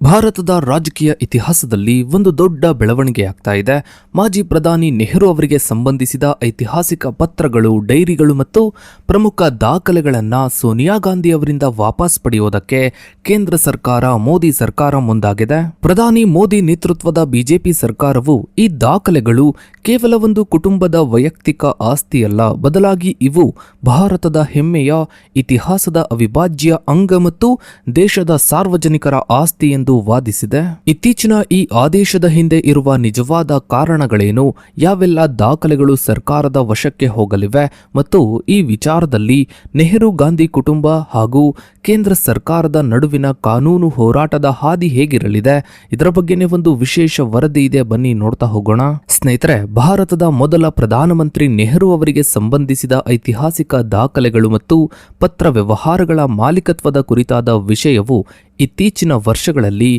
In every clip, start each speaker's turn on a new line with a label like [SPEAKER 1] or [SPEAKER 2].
[SPEAKER 1] ಭಾರತದ ರಾಜಕೀಯ ಇತಿಹಾಸದಲ್ಲಿ ಒಂದು ದೊಡ್ಡ ಬೆಳವಣಿಗೆಯಾಗ್ತಾ ಇದೆ. ಮಾಜಿ ಪ್ರಧಾನಿ ನೆಹರು ಅವರಿಗೆ ಸಂಬಂಧಿಸಿದ ಐತಿಹಾಸಿಕ ಪತ್ರಗಳು, ಡೈರಿಗಳು ಮತ್ತು ಪ್ರಮುಖ ದಾಖಲೆಗಳನ್ನ ಸೋನಿಯಾ ಗಾಂಧಿ ಅವರಿಂದ ವಾಪಸ್ ಪಡೆಯುವುದಕ್ಕೆ ಕೇಂದ್ರ ಸರ್ಕಾರ, ಮೋದಿ ಸರ್ಕಾರ ಮುಂದಾಗಿದೆ. ಪ್ರಧಾನಿ ಮೋದಿ ನೇತೃತ್ವದ ಬಿಜೆಪಿ ಸರ್ಕಾರವು ಈ ದಾಖಲೆಗಳು ಕೇವಲ ಒಂದು ಕುಟುಂಬದ ವೈಯಕ್ತಿಕ ಆಸ್ತಿಯಲ್ಲ, ಬದಲಾಗಿ ಇವು ಭಾರತದ ಹೆಮ್ಮೆಯ ಇತಿಹಾಸದ ಅವಿಭಾಜ್ಯ ಅಂಗ ಮತ್ತು ದೇಶದ ಸಾರ್ವಜನಿಕರ ಆಸ್ತಿ ಎಂದು ವಾದಿಸಿದೆ. ಇತ್ತೀಚಿನ ಈ ಆದೇಶದ ಹಿಂದೆ ಇರುವ ನಿಜವಾದ ಕಾರಣಗಳೇನು? ಯಾವೆಲ್ಲ ದಾಖಲೆಗಳು ಸರ್ಕಾರದ ವಶಕ್ಕೆ ಹೋಗಲಿವೆ? ಮತ್ತು ಈ ವಿಚಾರದಲ್ಲಿ ನೆಹರು ಗಾಂಧಿ ಕುಟುಂಬ ಹಾಗೂ ಕೇಂದ್ರ ಸರ್ಕಾರದ ನಡುವಿನ ಕಾನೂನು ಹೋರಾಟದ ಹಾದಿ ಹೇಗಿರಲಿದೆ? ಇದರ ಬಗ್ಗೆನೇ ಒಂದು ವಿಶೇಷ ವರದಿ ಇದೆ. ಬನ್ನಿ ನೋಡ್ತಾ ಹೋಗೋಣ. ಸ್ನೇಹಿತರೆ, ಭಾರತದ ಮೊದಲ ಪ್ರಧಾನಮಂತ್ರಿ ನೆಹರು ಅವರಿಗೆ ಸಂಬಂಧಿಸಿದ ಐತಿಹಾಸಿಕ ದಾಖಲೆಗಳು ಮತ್ತು ಪತ್ರ ವ್ಯವಹಾರಗಳ ಮಾಲೀಕತ್ವದ ಕುರಿತಾದ ವಿಷಯವು ಇತ್ತೀಚಿನ ವರ್ಷಗಳಲ್ಲಿ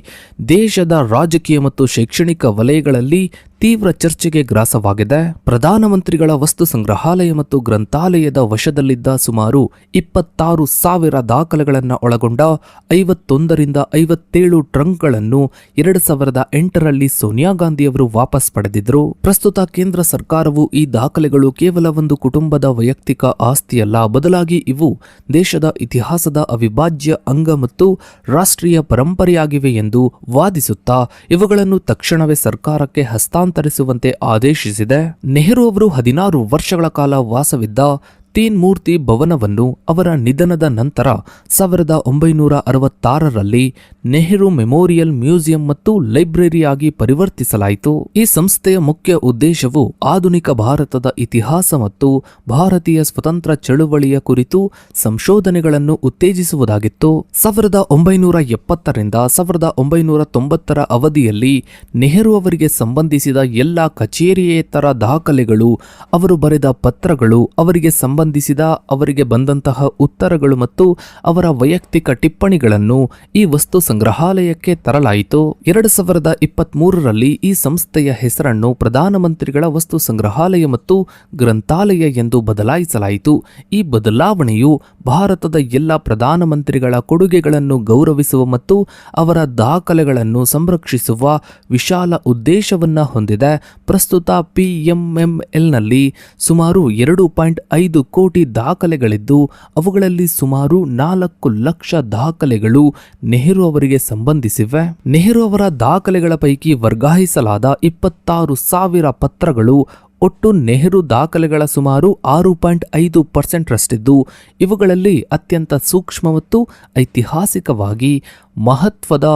[SPEAKER 1] ದೇಶದ ರಾಜಕೀಯ ಮತ್ತು ಶೈಕ್ಷಣಿಕ ವಲಯಗಳಲ್ಲಿ ತೀವ್ರ ಚರ್ಚೆಗೆ ಗ್ರಾಸವಾಗಿದೆ. ಪ್ರಧಾನಮಂತ್ರಿಗಳ ವಸ್ತು ಸಂಗ್ರಹಾಲಯ ಮತ್ತು ಗ್ರಂಥಾಲಯದ ವಶದಲ್ಲಿದ್ದ ಸುಮಾರು ಇಪ್ಪತ್ತಾರು ಸಾವಿರ ದಾಖಲೆಗಳನ್ನು ಒಳಗೊಂಡ ಐವತ್ತೊಂದರಿಂದ ಐವತ್ತೇಳು ಟ್ರಂಕ್ಗಳನ್ನು ಎರಡು ಸಾವಿರದ ಎಂಟರಲ್ಲಿ ಸೋನಿಯಾ ಗಾಂಧಿಯವರು ವಾಪಸ್ ಪಡೆದಿದ್ರು. ಪ್ರಸ್ತುತ ಕೇಂದ್ರ ಸರ್ಕಾರವು ಈ ದಾಖಲೆಗಳು ಕೇವಲ ಒಂದು ಕುಟುಂಬದ ವೈಯಕ್ತಿಕ ಆಸ್ತಿಯಲ್ಲ, ಬದಲಾಗಿ ಇವು ದೇಶದ ಇತಿಹಾಸದ ಅವಿಭಾಜ್ಯ ಅಂಗ ಮತ್ತು ರಾಷ್ಟ್ರೀಯ ಪರಂಪರೆಯಾಗಿವೆ ಎಂದು ವಾದಿಸುತ್ತಾ, ಇವುಗಳನ್ನು ತಕ್ಷಣವೇ ಸರ್ಕಾರಕ್ಕೆ ಹಸ್ತಾಂತರಿಸುವಂತೆ ಆದೇಶಿಸಿದೆ. ನೆಹರು ಅವರು ಹದಿನಾರು ವರ್ಷಗಳ ಕಾಲ ವಾಸವಿದ್ದ ತೀನ್ ಮೂರ್ತಿ ಭವನವನ್ನು ಅವರ ನಿಧನದ ನಂತರ ಸಾವಿರದ ಒಂಬೈನೂರ ಅರವತ್ತಾರರಲ್ಲಿ ನೆಹರು ಮೆಮೋರಿಯಲ್ ಮ್ಯೂಸಿಯಂ ಮತ್ತು ಲೈಬ್ರರಿಯಾಗಿ ಪರಿವರ್ತಿಸಲಾಯಿತು. ಈ ಸಂಸ್ಥೆಯ ಮುಖ್ಯ ಉದ್ದೇಶವು ಆಧುನಿಕ ಭಾರತದ ಇತಿಹಾಸ ಮತ್ತು ಭಾರತೀಯ ಸ್ವತಂತ್ರ ಚಳುವಳಿಯ ಕುರಿತು ಸಂಶೋಧನೆಗಳನ್ನು ಉತ್ತೇಜಿಸುವುದಾಗಿತ್ತು. ಸಾವಿರದ ಒಂಬೈನೂರ ಎಪ್ಪತ್ತರಿಂದ ಸಾವಿರದ ಒಂಬೈನೂರ ತೊಂಬತ್ತರ ಅವಧಿಯಲ್ಲಿ ನೆಹರು ಅವರಿಗೆ ಸಂಬಂಧಿಸಿದ ಎಲ್ಲ ಕಚೇರಿಯೇತರ ದಾಖಲೆಗಳು, ಅವರು ಬರೆದ ಪತ್ರಗಳು ಅವರಿಗೆ ಸಂಬಂಧಿಸಿದ ಅವರಿಗೆ ಬಂದಂತಹ ಉತ್ತರಗಳು ಮತ್ತು ಅವರ ವೈಯಕ್ತಿಕ ಟಿಪ್ಪಣಿಗಳನ್ನು ಈ ವಸ್ತು ಸಂಗ್ರಹಾಲಯಕ್ಕೆ ತರಲಾಯಿತು. ಎರಡು ಸಾವಿರದ ಇಪ್ಪತ್ಮೂರರಲ್ಲಿ ಈ ಸಂಸ್ಥೆಯ ಹೆಸರನ್ನು ಪ್ರಧಾನಮಂತ್ರಿಗಳ ವಸ್ತು ಸಂಗ್ರಹಾಲಯ ಮತ್ತು ಗ್ರಂಥಾಲಯ ಎಂದು ಬದಲಾಯಿಸಲಾಯಿತು. ಈ ಬದಲಾವಣೆಯು ಭಾರತದ ಎಲ್ಲ ಪ್ರಧಾನಮಂತ್ರಿಗಳ ಕೊಡುಗೆಗಳನ್ನು ಗೌರವಿಸುವ ಮತ್ತು ಅವರ ದಾಖಲೆಗಳನ್ನು ಸಂರಕ್ಷಿಸುವ ವಿಶಾಲ ಉದ್ದೇಶವನ್ನು ಹೊಂದಿದೆ. ಪ್ರಸ್ತುತ ಪಿಎಂಎಂಎಲ್ನಲ್ಲಿ ಸುಮಾರು ಎರಡು ಪಾಯಿಂಟ್ ಐದು ಕೋಟಿ ದಾಖಲೆಗಳಿದ್ದು, ಅವುಗಳಲ್ಲಿ ಸುಮಾರು ನಾಲ್ಕು ಲಕ್ಷ ದಾಖಲೆಗಳು ನೆಹರು ಅವರಿಗೆ ಸಂಬಂಧಿಸಿವೆ. ನೆಹರು ಅವರ ದಾಖಲೆಗಳ ಪೈಕಿ ವರ್ಗಾಯಿಸಲಾದ ಇಪ್ಪತ್ತಾರು ಸಾವಿರ ಪತ್ರಗಳು ಒಟ್ಟು ನೆಹರು ದಾಖಲೆಗಳ ಸುಮಾರು ಆರು ಪಾಯಿಂಟ್ ಐದು ಪರ್ಸೆಂಟ್ರಷ್ಟಿದ್ದು ಇವುಗಳಲ್ಲಿ ಅತ್ಯಂತ ಸೂಕ್ಷ್ಮ ಮತ್ತು ಐತಿಹಾಸಿಕವಾಗಿ ಮಹತ್ವದ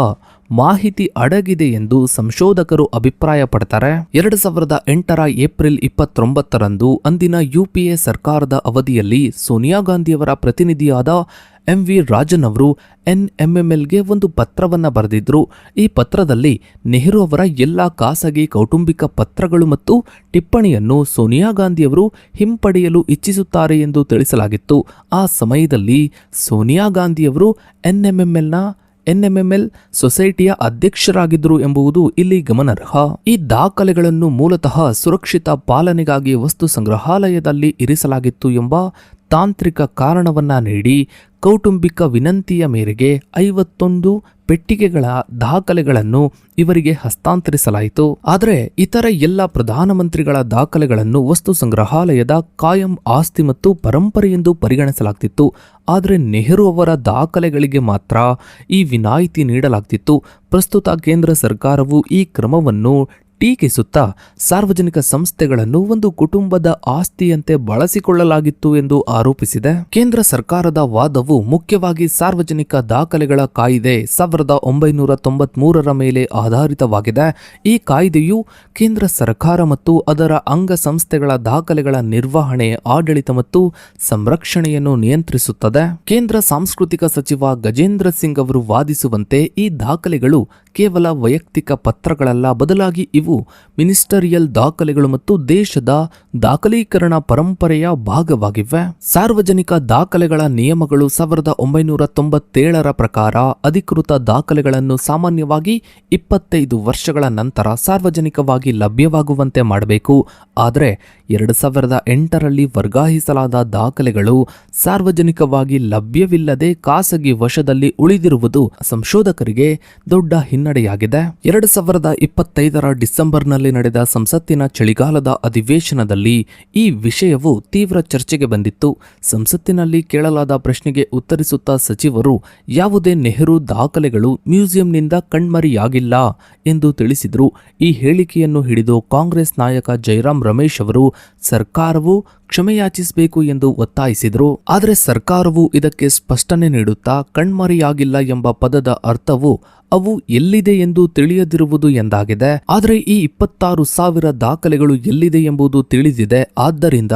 [SPEAKER 1] ಮಾಹಿತಿ ಅಡಗಿದೆ ಎಂದು ಸಂಶೋಧಕರು ಅಭಿಪ್ರಾಯಪಡ್ತಾರೆ. ಎರಡು ಸಾವಿರದ ಎಂಟರ ಏಪ್ರಿಲ್ ಇಪ್ಪತ್ತೊಂಬತ್ತರಂದು ಅಂದಿನ ಯುಪಿಎ ಸರ್ಕಾರದ ಅವಧಿಯಲ್ಲಿ ಸೋನಿಯಾ ಗಾಂಧಿಯವರ ಪ್ರತಿನಿಧಿಯಾದ ಎಂ ವಿ ರಾಜನ್ ಅವರು ಎನ್ ಎಂಎಂಎಲ್ಗೆ ಒಂದು ಪತ್ರವನ್ನು ಬರೆದಿದ್ರು. ಈ ಪತ್ರದಲ್ಲಿ ನೆಹರು ಅವರ ಎಲ್ಲ ಖಾಸಗಿ ಕೌಟುಂಬಿಕ ಪತ್ರಗಳು ಮತ್ತು ಟಿಪ್ಪಣಿಯನ್ನು ಸೋನಿಯಾ ಗಾಂಧಿಯವರು ಹಿಂಪಡೆಯಲು ಇಚ್ಛಿಸುತ್ತಾರೆ ಎಂದು ತಿಳಿಸಲಾಗಿತ್ತು. ಆ ಸಮಯದಲ್ಲಿ ಸೋನಿಯಾ ಗಾಂಧಿಯವರು ಎನ್ಎಂಎಂಎಲ್ನ ಎನ್ಎಂಎಂಎಲ್ ಸೊಸೈಟಿಯ ಅಧ್ಯಕ್ಷರಾಗಿದ್ದರು ಎಂಬುದು ಇಲ್ಲಿ ಗಮನಾರ್ಹ. ಈ ದಾಖಲೆಗಳನ್ನು ಮೂಲತಃ ಸುರಕ್ಷಿತ ಪಾಲನೆಗಾಗಿ ವಸ್ತು ಸಂಗ್ರಹಾಲಯದಲ್ಲಿ ಇರಿಸಲಾಗಿತ್ತು ಎಂಬ ತಾಂತ್ರಿಕ ಕಾರಣವನ್ನ ನೀಡಿ ಕೌಟುಂಬಿಕ ವಿನಂತಿಯ ಮೇರೆಗೆ ಐವತ್ತೊಂದು ಪೆಟ್ಟಿಗೆಗಳ ದಾಖಲೆಗಳನ್ನು ಇವರಿಗೆ ಹಸ್ತಾಂತರಿಸಲಾಯಿತು. ಆದರೆ ಇತರ ಎಲ್ಲ ಪ್ರಧಾನಮಂತ್ರಿಗಳ ದಾಖಲೆಗಳನ್ನು ವಸ್ತು ಸಂಗ್ರಹಾಲಯದ ಕಾಯಂ ಆಸ್ತಿ ಮತ್ತು ಪರಂಪರೆ ಎಂದು ಪರಿಗಣಿಸಲಾಗ್ತಿತ್ತು. ಆದರೆ ನೆಹರು ಅವರ ದಾಖಲೆಗಳಿಗೆ ಮಾತ್ರ ಈ ವಿನಾಯಿತಿ ನೀಡಲಾಗ್ತಿತ್ತು. ಪ್ರಸ್ತುತ ಕೇಂದ್ರ ಸರ್ಕಾರವು ಈ ಕ್ರಮವನ್ನು ಟೀಕಿಸುತ್ತಾ ಸಾರ್ವಜನಿಕ ಸಂಸ್ಥೆಗಳನ್ನು ಒಂದು ಕುಟುಂಬದ ಆಸ್ತಿಯಂತೆ ಬಳಸಿಕೊಳ್ಳಲಾಗಿತ್ತು ಎಂದು ಆರೋಪಿಸಿದೆ. ಕೇಂದ್ರ ಸರ್ಕಾರದ ವಾದವು ಮುಖ್ಯವಾಗಿ ಸಾರ್ವಜನಿಕ ದಾಖಲೆಗಳ ಕಾಯ್ದೆ ಸಾವಿರದ ಒಂಬೈನೂರ ತೊಂಬತ್ಮೂರರ ಮೇಲೆ ಆಧಾರಿತವಾಗಿದೆ. ಈ ಕಾಯ್ದೆಯು ಕೇಂದ್ರ ಸರ್ಕಾರ ಮತ್ತು ಅದರ ಅಂಗಸಂಸ್ಥೆಗಳ ದಾಖಲೆಗಳ ನಿರ್ವಹಣೆ, ಆಡಳಿತ ಮತ್ತು ಸಂರಕ್ಷಣೆಯನ್ನು ನಿಯಂತ್ರಿಸುತ್ತದೆ. ಕೇಂದ್ರ ಸಾಂಸ್ಕೃತಿಕ ಸಚಿವ ಗಜೇಂದ್ರ ಸಿಂಗ್ ಅವರು ವಾದಿಸುವಂತೆ ಈ ದಾಖಲೆಗಳು ಕೇವಲ ವೈಯಕ್ತಿಕ ಪತ್ರಗಳಲ್ಲ, ಬದಲಾಗಿ ಇವು ಮಿನಿಸ್ಟರಿಯಲ್ ದಾಖಲೆಗಳು ಮತ್ತು ದೇಶದ ದಾಖಲೀಕರಣ ಪರಂಪರೆಯ ಭಾಗವಾಗಿವೆ. ಸಾರ್ವಜನಿಕ ದಾಖಲೆಗಳ ನಿಯಮಗಳು ಸಾವಿರದ ಒಂಬೈನೂರ ತೊಂಬತ್ತೇಳರ ಪ್ರಕಾರ ಅಧಿಕೃತ ದಾಖಲೆಗಳನ್ನು ಸಾಮಾನ್ಯವಾಗಿ ಇಪ್ಪತ್ತೈದು ವರ್ಷಗಳ ನಂತರ ಸಾರ್ವಜನಿಕವಾಗಿ ಲಭ್ಯವಾಗುವಂತೆ ಮಾಡಬೇಕು. ಆದರೆ ಎರಡು ಸಾವಿರದ ಎಂಟರಲ್ಲಿ ವರ್ಗಾಯಿಸಲಾದ ದಾಖಲೆಗಳು ಸಾರ್ವಜನಿಕವಾಗಿ ಲಭ್ಯವಿಲ್ಲದೆ ಖಾಸಗಿ ವಶದಲ್ಲಿ ಉಳಿದಿರುವುದು ಸಂಶೋಧಕರಿಗೆ ದೊಡ್ಡ ಹಿನ್ನಡೆಯಾಗಿದೆ. ಎರಡು ಸಾವಿರದ ಇಪ್ಪತ್ತೈದರ ಡಿಸೆಂಬರ್ನಲ್ಲಿ ನಡೆದ ಸಂಸತ್ತಿನ ಚಳಿಗಾಲದ ಅಧಿವೇಶನದಲ್ಲಿ ಈ ವಿಷಯವು ತೀವ್ರ ಚರ್ಚೆಗೆ ಬಂದಿತ್ತು. ಸಂಸತ್ತಿನಲ್ಲಿ ಕೇಳಲಾದ ಪ್ರಶ್ನೆಗೆ ಉತ್ತರಿಸುತ್ತಾ ಸಚಿವರು, ಯಾವುದೇ ನೆಹರು ದಾಖಲೆಗಳು ಮ್ಯೂಸಿಯಂನಿಂದ ಕಣ್ಮರಿಯಾಗಿಲ್ಲ ಎಂದು ತಿಳಿಸಿದರು. ಈ ಹೇಳಿಕೆಯನ್ನು ಹಿಡಿದು ಕಾಂಗ್ರೆಸ್ ನಾಯಕ ಜೈರಾಮ್ ರಮೇಶ್ ಅವರು, ಸರ್ಕಾರವು ಕ್ಷಮೆಯಾಚಿಸಬೇಕು ಎಂದು ಒತ್ತಾಯಿಸಿದರು. ಆದರೆ ಸರ್ಕಾರವು ಇದಕ್ಕೆ ಸ್ಪಷ್ಟನೆ ನೀಡುತ್ತಾ ಕಣ್ಮರೆಯಾಗಿಲ್ಲ ಎಂಬ ಪದದ ಅರ್ಥವು ಅವು ಎಲ್ಲಿದೆ ಎಂದು ತಿಳಿಯದಿರುವುದು ಎಂದಾಗಿದೆ. ಆದರೆ ಈ ಇಪ್ಪತ್ತಾರು ಸಾವಿರ ದಾಖಲೆಗಳು ಎಲ್ಲಿದೆ ಎಂಬುದು ತಿಳಿದಿದೆ. ಆದ್ದರಿಂದ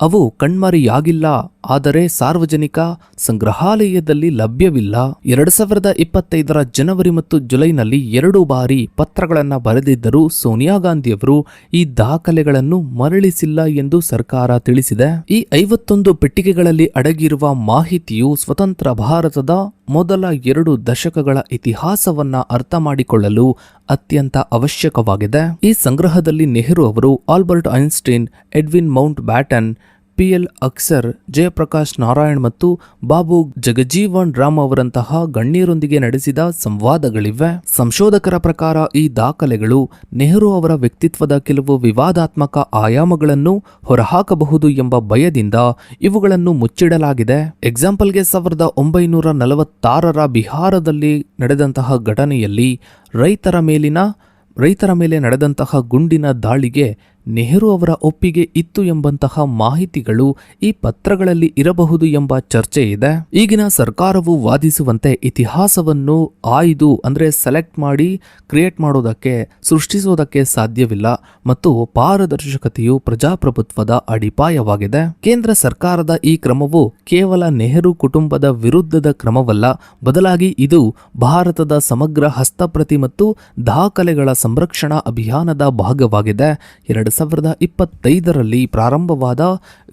[SPEAKER 1] ಅವು ಕಣ್ಮರೆಯಾಗಿಲ್ಲ, ಆದರೆ ಸಾರ್ವಜನಿಕ ಸಂಗ್ರಹಾಲಯದಲ್ಲಿ ಲಭ್ಯವಿಲ್ಲ. ಎರಡು ಸಾವಿರದ ಇಪ್ಪತ್ತೈದರ ಜನವರಿ ಮತ್ತು ಜುಲೈನಲ್ಲಿ ಎರಡು ಬಾರಿ ಪತ್ರಗಳನ್ನು ಬರೆದಿದ್ದರೂ ಸೋನಿಯಾ ಗಾಂಧಿಯವರು ಈ ದಾಖಲೆಗಳನ್ನು ಮರಳಿಸಿಲ್ಲ ಎಂದು ಸರ್ಕಾರ ತಿಳಿಸಿದೆ. ಈ ಐವತ್ತೊಂದು ಪೆಟ್ಟಿಗೆಗಳಲ್ಲಿ ಅಡಗಿರುವ ಮಾಹಿತಿಯು ಸ್ವತಂತ್ರ ಭಾರತದ ಮೊದಲ ಎರಡು ದಶಕಗಳ ಇತಿಹಾಸವನ್ನ ಅರ್ಥ ಮಾಡಿಕೊಳ್ಳಲು ಅತ್ಯಂತ ಅವಶ್ಯಕವಾಗಿದೆ. ಈ ಸಂಗ್ರಹದಲ್ಲಿ ನೆಹರು ಅವರು Albert Einstein Edwin Mountbatten P L ಅಕ್ಸರ್, ಜಯಪ್ರಕಾಶ್ ನಾರಾಯಣ್ ಮತ್ತು ಬಾಬು ಜಗಜೀವನ್ ರಾಮ್ ಅವರಂತಹ ಗಣ್ಯರೊಂದಿಗೆ ನಡೆಸಿದ ಸಂವಾದಗಳಿವೆ. ಸಂಶೋಧಕರ ಪ್ರಕಾರ ಈ ದಾಖಲೆಗಳು ನೆಹರು ಅವರ ವ್ಯಕ್ತಿತ್ವದ ಕೆಲವು ವಿವಾದಾತ್ಮಕ ಆಯಾಮಗಳನ್ನು ಹೊರಹಾಕಬಹುದು ಎಂಬ ಭಯದಿಂದ ಇವುಗಳನ್ನು ಮುಚ್ಚಿಡಲಾಗಿದೆ. ಎಕ್ಸಾಂಪಲ್ಗೆ ಸಾವಿರದ ಒಂಬೈನೂರ ನಲವತ್ತಾರರ ಬಿಹಾರದಲ್ಲಿ ನಡೆದಂತಹ ಘಟನೆಯಲ್ಲಿ ರೈತರ ಮೇಲಿನ, ರೈತರ ಮೇಲೆ ನಡೆದಂತಹ ಗುಂಡಿನ ದಾಳಿಗೆ ನೆಹರು ಅವರ ಒಪ್ಪಿಗೆ ಇತ್ತು ಎಂಬಂತಹ ಮಾಹಿತಿಗಳು ಈ ಪತ್ರಗಳಲ್ಲಿ ಇರಬಹುದು ಎಂಬ ಚರ್ಚೆ ಇದೆ. ಈಗಿನ ಸರ್ಕಾರವು ವಾದಿಸುವಂತೆ ಇತಿಹಾಸವನ್ನು ಆಯ್ದು, ಅಂದ್ರೆ ಸೆಲೆಕ್ಟ್ ಮಾಡಿ, ಕ್ರಿಯೇಟ್ ಮಾಡೋದಕ್ಕೆ, ಸೃಷ್ಟಿಸೋದಕ್ಕೆ ಸಾಧ್ಯವಿಲ್ಲ ಮತ್ತು ಪಾರದರ್ಶಕತೆಯು ಪ್ರಜಾಪ್ರಭುತ್ವದ ಅಡಿಪಾಯವಾಗಿದೆ. ಕೇಂದ್ರ ಸರ್ಕಾರದ ಈ ಕ್ರಮವು ಕೇವಲ ನೆಹರು ಕುಟುಂಬದ ವಿರುದ್ಧದ ಕ್ರಮವಲ್ಲ, ಬದಲಾಗಿ ಇದು ಭಾರತದ ಸಮಗ್ರ ಹಸ್ತಪ್ರತಿ ಮತ್ತು ದಾಖಲೆಗಳ ಸಂರಕ್ಷಣಾ ಅಭಿಯಾನದ ಭಾಗವಾಗಿದೆ. ಎರಡು ಸಾವಿರದ ಇಪ್ಪತ್ತೈದರಲ್ಲಿ ಪ್ರಾರಂಭವಾದ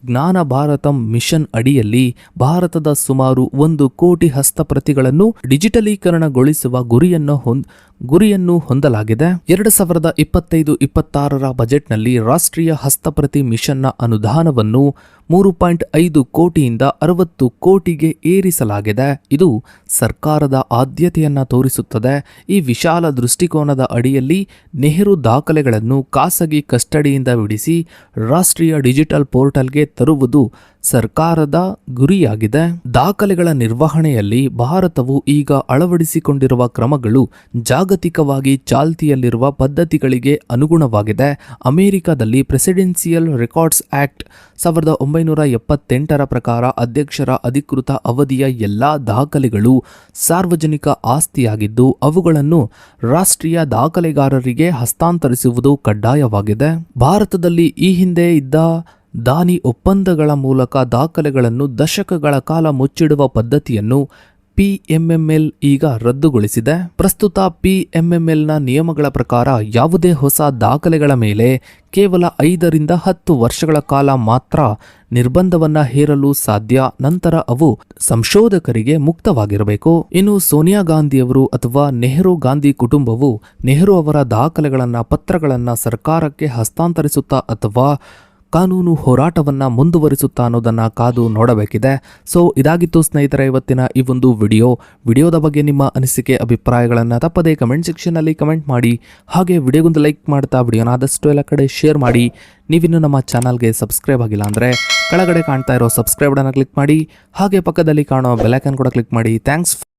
[SPEAKER 1] ಜ್ಞಾನ ಭಾರತಂ ಮಿಷನ್ ಅಡಿಯಲ್ಲಿ ಭಾರತದ ಸುಮಾರು ಒಂದು ಕೋಟಿ ಹಸ್ತಪ್ರತಿಗಳನ್ನು ಡಿಜಿಟಲೀಕರಣಗೊಳಿಸುವ ಗುರಿಯನ್ನು ಹೊಂದ್, ಗುರಿಯನ್ನು ಹೊಂದಲಾಗಿದೆ. ಎರಡು ಸಾವಿರದ ಇಪ್ಪತ್ತೈದು ಇಪ್ಪತ್ತಾರರ ಬಜೆಟ್ನಲ್ಲಿ ರಾಷ್ಟ್ರೀಯ ಹಸ್ತಪ್ರತಿ ಮಿಷನ್ನ ಅನುದಾನವನ್ನು ಮೂರು ಪಾಯಿಂಟ್ ಐದು ಕೋಟಿಯಿಂದ ಅರವತ್ತು ಕೋಟಿಗೆ ಏರಿಸಲಾಗಿದೆ. ಇದು ಸರ್ಕಾರದ ಆದ್ಯತೆಯನ್ನ ತೋರಿಸುತ್ತದೆ. ಈ ವಿಶಾಲ ದೃಷ್ಟಿಕೋನದ ಅಡಿಯಲ್ಲಿ ನೆಹರು ದಾಖಲೆಗಳನ್ನು ಖಾಸಗಿ ಕಸ್ಟಡಿಯಿಂದ ಬಿಡಿಸಿ ರಾಷ್ಟ್ರೀಯ ಡಿಜಿಟಲ್ ಪೋರ್ಟಲ್ಗೆ ತರುವುದು ಸರ್ಕಾರದ ಗುರಿಯಾಗಿದೆ. ದಾಖಲೆಗಳ ನಿರ್ವಹಣೆಯಲ್ಲಿ ಭಾರತವು ಈಗ ಅಳವಡಿಸಿಕೊಂಡಿರುವ ಕ್ರಮಗಳು ಜಾಗತಿಕವಾಗಿ ಚಾಲ್ತಿಯಲ್ಲಿರುವ ಪದ್ಧತಿಗಳಿಗೆ ಅನುಗುಣವಾಗಿದೆ. ಅಮೆರಿಕದಲ್ಲಿ ಪ್ರೆಸಿಡೆನ್ಸಿಯಲ್ ರೆಕಾರ್ಡ್ಸ್ ಆಕ್ಟ್ ಸಾವಿರದ ಒಂಬೈನೂರ ಎಪ್ಪತ್ತೆಂಟರ ಪ್ರಕಾರ ಅಧ್ಯಕ್ಷರ ಅಧಿಕೃತ ಅವಧಿಯ ಎಲ್ಲಾ ದಾಖಲೆಗಳು ಸಾರ್ವಜನಿಕ ಆಸ್ತಿಯಾಗಿದ್ದು, ಅವುಗಳನ್ನು ರಾಷ್ಟ್ರೀಯ ದಾಖಲೆಗಾರರಿಗೆ ಹಸ್ತಾಂತರಿಸುವುದು ಕಡ್ಡಾಯವಾಗಿದೆ. ಭಾರತದಲ್ಲಿ ಈ ಹಿಂದೆ ಇದ್ದ ದಾನಿ ಒಪ್ಪಂದಗಳ ಮೂಲಕ ದಾಖಲೆಗಳನ್ನು ದಶಕಗಳ ಕಾಲ ಮುಚ್ಚಿಡುವ ಪದ್ಧತಿಯನ್ನು ಪಿಎಂಎಂಎಲ್ ಈಗ ರದ್ದುಗೊಳಿಸಿದೆ. ಪ್ರಸ್ತುತ ಪಿಎಂಎಂಎಲ್ನ ನಿಯಮಗಳ ಪ್ರಕಾರ ಯಾವುದೇ ಹೊಸ ದಾಖಲೆಗಳ ಮೇಲೆ ಕೇವಲ ಐದರಿಂದ ಹತ್ತು ವರ್ಷಗಳ ಕಾಲ ಮಾತ್ರ ನಿರ್ಬಂಧವನ್ನ ಹೇರಲು ಸಾಧ್ಯ. ನಂತರ ಅವು ಸಂಶೋಧಕರಿಗೆ ಮುಕ್ತವಾಗಿರಬೇಕು. ಇನ್ನು ಸೋನಿಯಾ ಗಾಂಧಿಯವರು ಅಥವಾ ನೆಹರು ಗಾಂಧಿ ಕುಟುಂಬವು ನೆಹರು ಅವರ ದಾಖಲೆಗಳನ್ನು ಪತ್ರಗಳನ್ನು ಸರ್ಕಾರಕ್ಕೆ ಹಸ್ತಾಂತರಿಸುತ್ತಾ ಅಥವಾ ಕಾನೂನು ಹೋರಾಟವನ್ನ ಮುಂದುವರಿಸುತ್ತಾ ಅನ್ನೋದನ್ನ ಕಾದು ನೋಡಬೇಕಿದೆ. ಸೊ, ಇದಾಗಿತ್ತು ಸ್ನೇಹಿತರೆ ಇವತ್ತಿನ ಈ ಒಂದು ವಿಡಿಯೋ. ವಿಡಿಯೋದ ಬಗ್ಗೆ ನಿಮ್ಮ ಅನಿಸಿಕೆ, ಅಭಿಪ್ರಾಯಗಳನ್ನು ತಪ್ಪದೆ ಕಮೆಂಟ್ ಸೆಕ್ಷನ್ನಲ್ಲಿ ಕಮೆಂಟ್ ಮಾಡಿ. ಹಾಗೆ ವಿಡಿಯೋಗೊಂದು ಲೈಕ್ ಮಾಡ್ತಾ ವಿಡಿಯೋನ ಆದಷ್ಟು ಎಲ್ಲ ಕಡೆ ಶೇರ್ ಮಾಡಿ. ನೀವಿನ್ನು ನಮ್ಮ ಚಾನಲ್ಗೆ ಸಬ್ಸ್ಕ್ರೈಬ್ ಆಗಿಲ್ಲ ಅಂದರೆ ಕೆಳಗಡೆ ಕಾಣ್ತಾ ಇರೋ ಸಬ್ಸ್ಕ್ರೈಬ್ ಕ್ಲಿಕ್ ಮಾಡಿ. ಹಾಗೆ ಪಕ್ಕದಲ್ಲಿ ಕಾಣೋ ಬೆಲೈಕನ್ ಕೂಡ ಕ್ಲಿಕ್ ಮಾಡಿ. ಥ್ಯಾಂಕ್ಸ್